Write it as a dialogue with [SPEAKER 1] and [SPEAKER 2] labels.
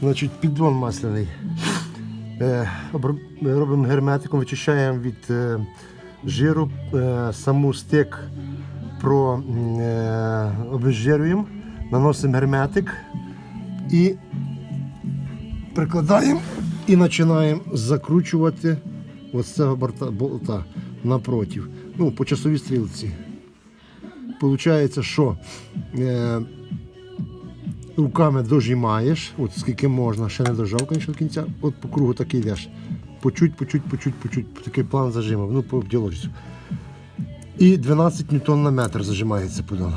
[SPEAKER 1] Значить, піддон масляний. Е, робимо герметиком, вичищаємо від е, жиру, е, саму стик про, обезжирюємо, наносимо герметик і прикладаємо і починаємо закручувати з цього болта напротив. Ну, по часовій стрілці. Получається, що руками дожимаєш, от скільки можна, ще не дожав, звісно, до кінця, от по кругу так і йдеш. Почуть, почуть, по чуть, по чуть, по чуть, такий план зажимав, ну, по ділочцю. І 12 ньютон на метр зажимається подон.